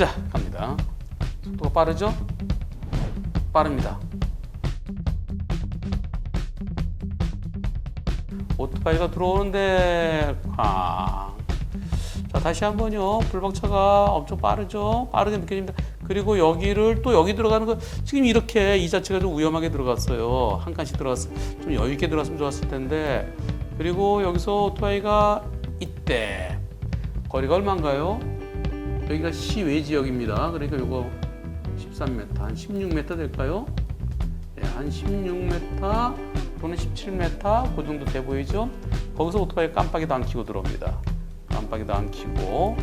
자, 갑니다. 속도가 빠르죠? 빠릅니다. 오토바이가 들어오는데 쾅. 자 다시 한번요. 불박차가 엄청 빠르죠. 빠르게 느껴집니다. 그리고 여기를 또 여기 들어가는 거 지금 이렇게 이 자체가 좀 위험하게 들어갔어요. 한 칸씩 들어갔어. 좀 여유 있게 들어갔으면 좋았을 텐데. 그리고 여기서 오토바이가 이때 거리가 얼마인가요? 여기가 시외 지역입니다. 그러니까 이거 13m, 한 16m 될까요? 네, 한 16m 또는 17m 그 정도 돼 보이죠? 거기서 오토바이 깜빡이도 안 켜고 들어옵니다. 깜빡이도 안 켜고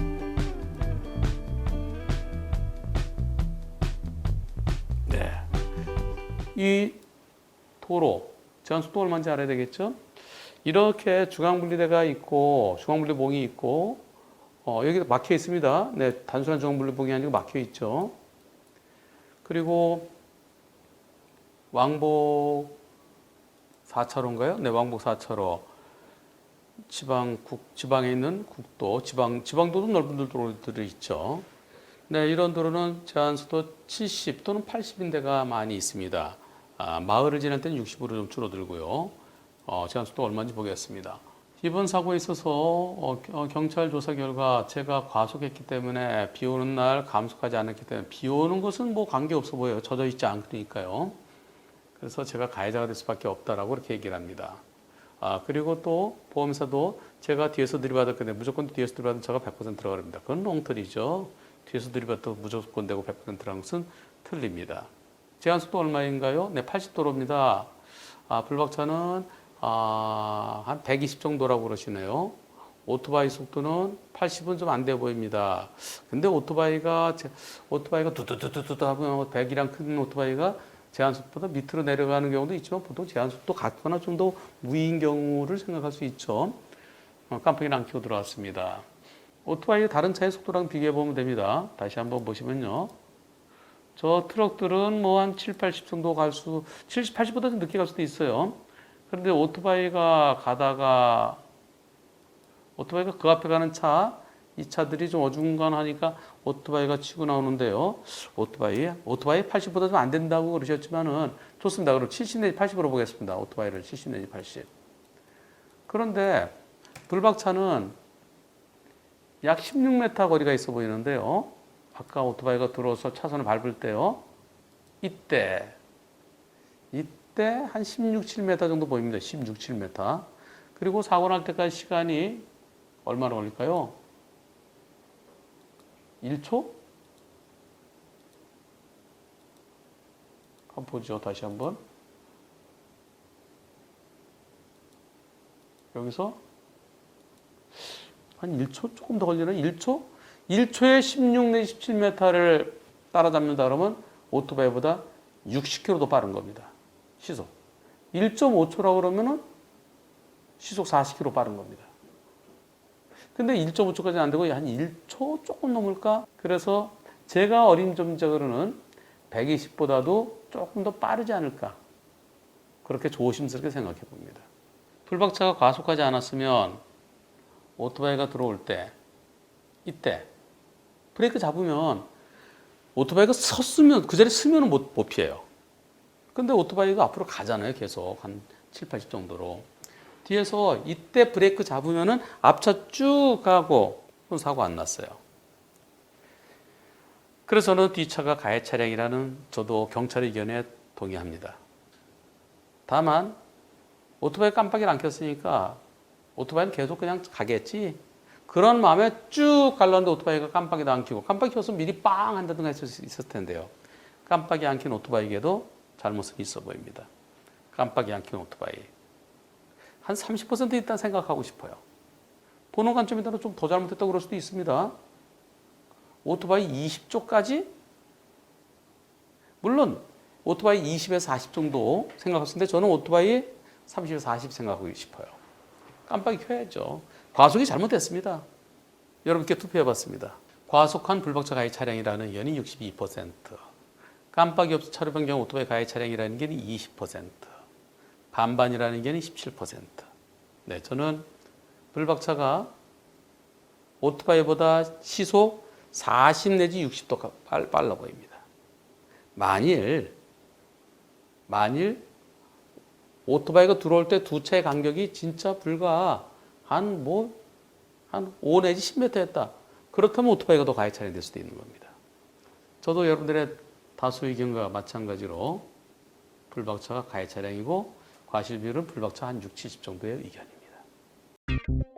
네. 이 도로 제한 속도 얼마인지 알아야 되겠죠? 이렇게 중앙 분리대가 있고 중앙 분리봉이 있고 어, 여기 막혀 있습니다. 네, 단순한 분리봉이 아니고 막혀 있죠. 그리고 왕복 4차로인가요? 네, 왕복 4차로. 지방 국 지방에 있는 국도, 지방 지방도도 넓은 도로들이 있죠. 네, 이런 도로는 제한속도 70 또는 80인 데가 많이 있습니다. 아, 마을을 지날 때는 60으로 좀 줄어들고요. 어, 제한속도 얼마인지 보겠습니다. 이번 사고에 있어서 어, 어, 경찰 조사 결과 제가 과속했기 때문에 비 오는 날 감속하지 않았기 때문에 비 오는 것은 뭐 관계 없어 보여요. 젖어 있지 않으니까요. 그래서 제가 가해자가 될 수밖에 없다라고 이렇게 얘기를 합니다. 아 그리고 또 보험사도 제가 뒤에서 들이받았기 때문에 무조건 뒤에서 들이받은 차가 100% 들어가랍니다. 그건 롱털이죠. 뒤에서 들이받도 무조건 되고 100% 들어간 것은 틀립니다. 제한속도 얼마인가요? 네, 80도로입니다. 아, 불박차는 아, 한 120 정도라고 그러시네요. 오토바이 속도는 80은 좀 안 돼 보입니다. 근데 오토바이가 제- 오토바이가 두두두두두 하면 100이랑 큰 오토바이가 제한 속도보다 밑으로 내려가는 경우도 있지만 보통 제한 속도 같거나 좀 더 무인 경우를 생각할 수 있죠. 어, 깜빡이를 안 켜고 들어왔습니다. 오토바이 다른 차의 속도랑 비교해 보면 됩니다. 다시 한번 보시면요. 저 트럭들은 뭐 한 7, 80 정도 갈 수, 70, 80보다 좀 늦게 갈 수도 있어요. 그런데 오토바이가 가다가 오토바이가 그 앞에 가는 차, 이 차들이 좀 어중간하니까 오토바이가 치고 나오는데요. 오토바이, 오토바이 80보다 좀 안 된다고 그러셨지만은 좋습니다. 그럼 70 내지 80으로 보겠습니다. 오토바이를 70 내지 80. 그런데 불박차는 약 16m 거리가 있어 보이는데요. 아까 오토바이가 들어와서 차선을 밟을 때요. 이때, 이때 한 16, 7m 정도 보입니다. 16, 7m. 그리고 사고 날 때까지 시간이 얼마나 걸릴까요? 1초? 한번 보죠. 다시 한번. 여기서 한 1초 조금 더 걸리나? 1초? 1초에 16 내지 17m를 따라잡는다 그러면 오토바이보다 60km 더 빠른 겁니다. 시속. 1.5초라고 그러면은 시속 40km 빠른 겁니다. 근데 1.5초까지는 안 되고 한 1초 조금 넘을까? 그래서 제가 어림점적으로는 120보다도 조금 더 빠르지 않을까? 그렇게 조심스럽게 생각해 봅니다. 풀박차가 과속하지 않았으면 오토바이가 들어올 때 이때 브레이크 잡으면 오토바이가 섰으면 그 자리에 쓰면 못, 못 피해요. 근데 오토바이가 앞으로 가잖아요. 계속 한 7, 80 정도로. 뒤에서 이때 브레이크 잡으면은 앞차 쭉 가고 사고 안 났어요. 그래서 저는 뒷차가 가해 차량이라는 저도 경찰 의견에 동의합니다. 다만 오토바이 깜빡이를 안 켰으니까 오토바이는 계속 그냥 가겠지. 그런 마음에 쭉 갈랐는데 오토바이가 깜빡이도 안 켜고 깜빡이 켰으면 미리 빵 한다든가 했을 수 있었을 텐데요. 깜빡이 안켠 오토바이에도 잘못은 있어 보입니다. 깜빡이 안켠 오토바이. 한 30% 있다 생각하고 싶어요. 보는 관점에 따라 좀 더 잘못했다고 그럴 수도 있습니다. 오토바이 20조까지? 물론 오토바이 20에서 40 정도 있는데 저는 오토바이 30에서 40 생각하고 싶어요. 깜빡이 켜야죠. 과속이 잘못됐습니다. 여러분께 투표해봤습니다. 과속한 불박차 가해 차량이라는 의견이 62%, 깜빡이 없이 차로 변경 오토바이 가해 차량이라는 의견이 20%, 반반이라는 의견이 17%. 네, 저는 불박차가 오토바이보다 시속 40 내지 60도 가- 빨- 빨라 보입니다. 만일 만일 오토바이가 들어올 때 두 차의 간격이 진짜 불과 한 뭐 한 5 내지 10m였다. 그렇다면 오토바이가 더 가해 차량이 될 수도 있는 겁니다. 저도 여러분들의 다수 의견과 마찬가지로 불박차가 가해 차량이고 과실 비율은 불박차 한 6, 70 정도의 의견입니다.